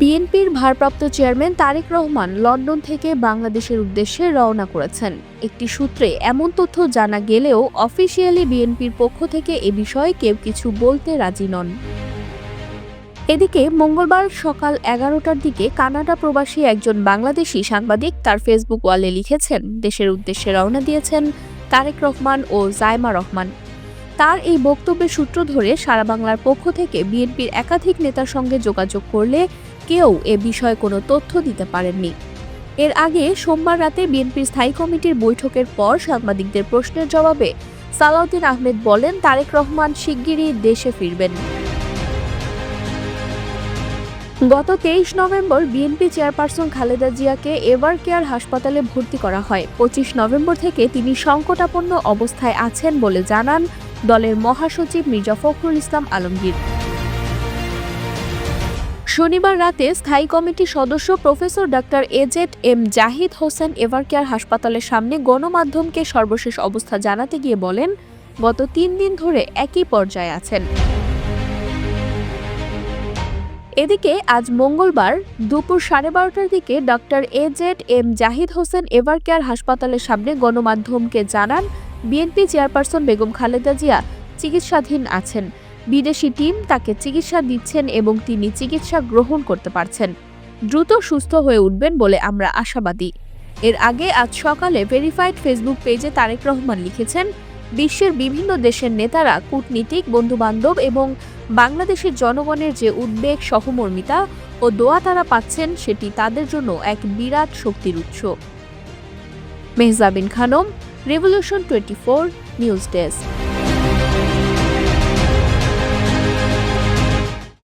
বিএনপির ভারপ্রাপ্ত chairman Tarique Rahman London থেকে বাংলাদেশের উদ্দেশ্যে রওনা করেছেন। একটি সূত্রে এমন তথ্য জানা গেলেও অফিসিয়ালি বিএনপির পক্ষ থেকে এ বিষয়ে কেউ কিছু বলতে রাজি নন। এদিকে মঙ্গলবার সকাল এগারোটার দিকে কানাডা প্রবাসী একজন বাংলাদেশি সাংবাদিক তার ফেসবুক ওয়ালে লিখেছেন, দেশের উদ্দেশ্যে রওনা দিয়েছেন তারেক রহমান ও জায়মা রহমান। তার এই বক্তব্যের সূত্র ধরে সারা বাংলার পক্ষ থেকে বিএনপির একাধিক নেতার সঙ্গে যোগাযোগ করলে কেউ এ বিষয়ে কোনো তথ্য দিতে পারেননি। এর আগে সোমবার রাতে বিএনপির স্থায়ী কমিটির বৈঠকের পর সাংবাদিকদের প্রশ্নের জবাবে সালাউদ্দিন আহমেদ বলেন, তারেক রহমান শিগগিরই দেশে ফিরবেন। গত তেইশ নভেম্বর বিএনপি চেয়ারপারসন খালেদা জিয়াকে এভার কেয়ার হাসপাতালে ভর্তি করা হয়। পঁচিশ নভেম্বর থেকে তিনি সংকটাপন্ন অবস্থায় আছেন বলে জানান দলের মহাসচিব মির্জা ফখরুল ইসলাম আলমগীর। শনিবার রাতে স্থায়ী কমিটির সদস্য professor doctor A Z M Zahid Hossain Evercare হাসপাতালের সামনে গণমাধ্যমকে সর্বশেষ অবস্থা জানাতে গিয়ে বলেন, গত তিন দিন ধরে একই পর্যায়ে আছেন। এদিকে আজ মঙ্গলবার দুপুর সাড়ে বারোটার দিকে doctor A Z M Zahid Hossain Evercare হাসপাতালের সামনে গণমাধ্যমকে জানান বিএনপি চেয়ারপারসন বেগম খালেদা জিয়া চিকিৎসাধীন আছেন। বিদেশি টিম তাকে চিকিৎসা দিচ্ছেন এবং তিনি চিকিৎসা গ্রহণ করতে পারছেন। দ্রুত সুস্থ হয়ে উঠবেন বলে আমরা আশাবাদী। এর আগে আজ সকালে ভেরিফাইড ফেসবুক পেজে তারেক রহমান লিখেছেন, বিশ্বের বিভিন্ন দেশের নেতারা কূটনীতিক, বন্ধুবান্ধব এবং বাংলাদেশের জনগণের যে উদ্বেগ, সহমর্মিতা ও দোয়া তারা পাচ্ছেন, সেটি তাদের জন্য এক বিরাট শক্তির উৎস। Mehjabin Khanom revolution twenty four news desk